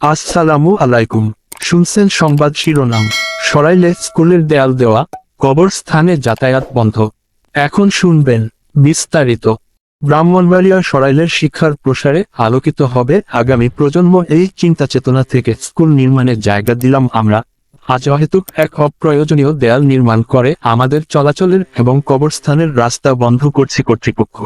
আসসালামু আলাইকুম। শুনছেন সংবাদ শিরোনাম। সরাইলে স্কুলের দেয়াল দেওয়া, কবরস্থানে যাতায়াত বন্ধ। এখন শুনবেন বিস্তারিত। ব্রাহ্মণবাড়িয়া সরাইলের শিক্ষার প্রসারে আলোকিত হবে আগামী প্রজন্ম এই চিন্তা চেতনা থেকে স্কুল নির্মাণের জায়গা দিলাম আমরা। আজ অহেতুক এক অপ্রয়োজনীয় দেয়াল নির্মাণ করে আমাদের চলাচলের এবং কবরস্থানের রাস্তা বন্ধ করছে কর্তৃপক্ষ।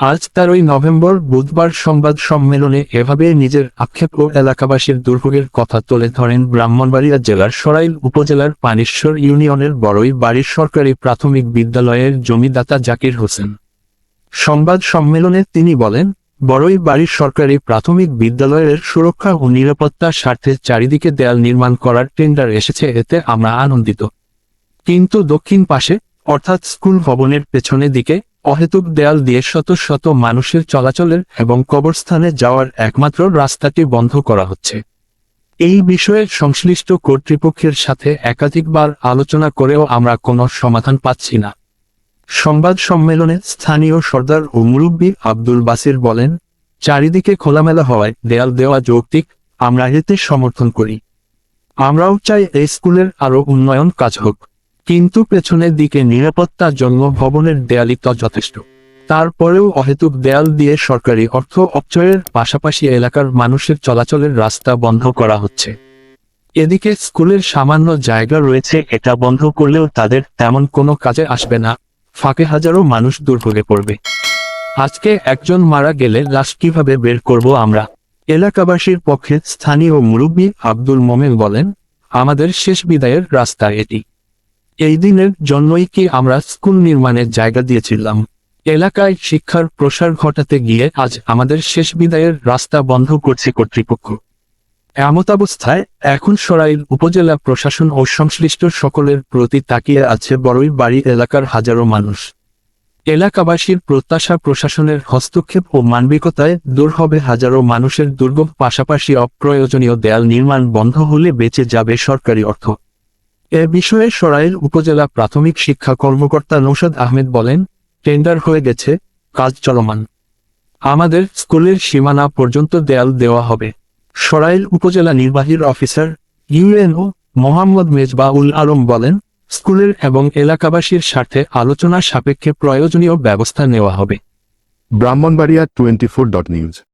আজ তেরোই নভেম্বর বুধবার সংবাদ সম্মেলনে এভাবে নিজের আক্ষেপ ও এলাকাবাসীর দুর্ভোগের কথা তুলে ধরেন ব্রাহ্মণবাড়িয়া জেলার সরাইল উপজেলার পানিশ্বর ইউনিয়নের বড়ই বাড়ির সরকারি প্রাথমিক বিদ্যালয়ের জমিদাতা জাকির হোসেন। সংবাদ সম্মেলনে তিনি বলেন, বড়ই বাড়ির সরকারি প্রাথমিক বিদ্যালয়ের সুরক্ষা ও নিরাপত্তার স্বার্থে চারিদিকে দেয়াল নির্মাণ করার টেন্ডার এসেছে, এতে আমরা আনন্দিত। কিন্তু দক্ষিণ পাশে, অর্থাৎ স্কুল ভবনের পেছনে দিকে অহেতুক দেয়াল দিয়ে শত শত মানুষের চলাচলের এবং কবরস্থানে যাওয়ার একমাত্র রাস্তাটি বন্ধ করা হচ্ছে। এই বিষয়ে সংশ্লিষ্ট কর্তৃপক্ষের সাথে একাধিকবার আলোচনা করেও আমরা কোনো সমাধান পাচ্ছি না। সংবাদ সম্মেলনে স্থানীয় সর্দার ও মুরব্বী আব্দুল বাসির বলেন, চারিদিকে খোলামেলা হওয়ায় দেয়াল দেওয়া যৌক্তিক, আমরা এতে সমর্থন করি। আমরাও চাই এই স্কুলের আরও উন্নয়ন কাজ হোক। কিন্তু পেছনের দিকে নিরাপত্তার জন্য ভবনের দেয়ালই তো যথেষ্ট। তারপরেও অহেতুক দেয়াল দিয়ে সরকারি অর্থ অপচয়ের পাশাপাশি এলাকার মানুষের চলাচলের রাস্তা বন্ধ করা হচ্ছে। এদিকে স্কুলের সামান্য জায়গা রয়েছে, এটা বন্ধ করলেও তাদের তেমন কোনো কাজে আসবে না। ফাঁকে হাজারো মানুষ দুর্ভোগে পড়বে। আজকে একজন মারা গেলে লাশ কীভাবে বের করব আমরা? এলাকাবাসীর পক্ষে স্থানীয় মুরব্বী আব্দুল মোমেন বলেন, আমাদের শেষ বিদায়ের রাস্তা এটি। এই দিনের জন্যই কি আমরা স্কুল নির্মাণের জায়গা দিয়েছিলাম? এলাকায় শিক্ষার প্রসার ঘটাতে গিয়ে আজ আমাদের শেষ বিদায়ের রাস্তা বন্ধ করছে কর্তৃপক্ষ। এমতাবস্থায় এখন সরাইল উপজেলা প্রশাসন ও সংশ্লিষ্ট সকলের প্রতি তাকিয়ে আছে বড়ই বাড়ি এলাকার হাজারো মানুষ। এলাকাবাসীর প্রত্যাশা প্রশাসনের হস্তক্ষেপ ও মানবিকতায় দূর হবে হাজারো মানুষের দুর্ভোগ পাশাপাশি অপ্রয়োজনীয় দেয়াল নির্মাণ বন্ধ হলে বেঁচে যাবে সরকারি অর্থ। এ বিষয়ে সরাইল উপজেলা প্রাথমিক শিক্ষা কর্মকর্তা নৌসাদ আহমেদ বলেন, টেন্ডার হয়ে গেছে, কাজ চলমান। আমাদের স্কুলের সীমানা পর্যন্ত দেয়াল দেওয়া হবে। সরাইল উপজেলা নির্বাহীর অফিসার ইউএনও মোহাম্মদ মেজবাউল আলম বলেন, স্কুলের এবং এলাকাবাসীর স্বার্থে আলোচনা সাপেক্ষে প্রয়োজনীয় ব্যবস্থা নেওয়া হবে। Brahmanbaria twenty four dot news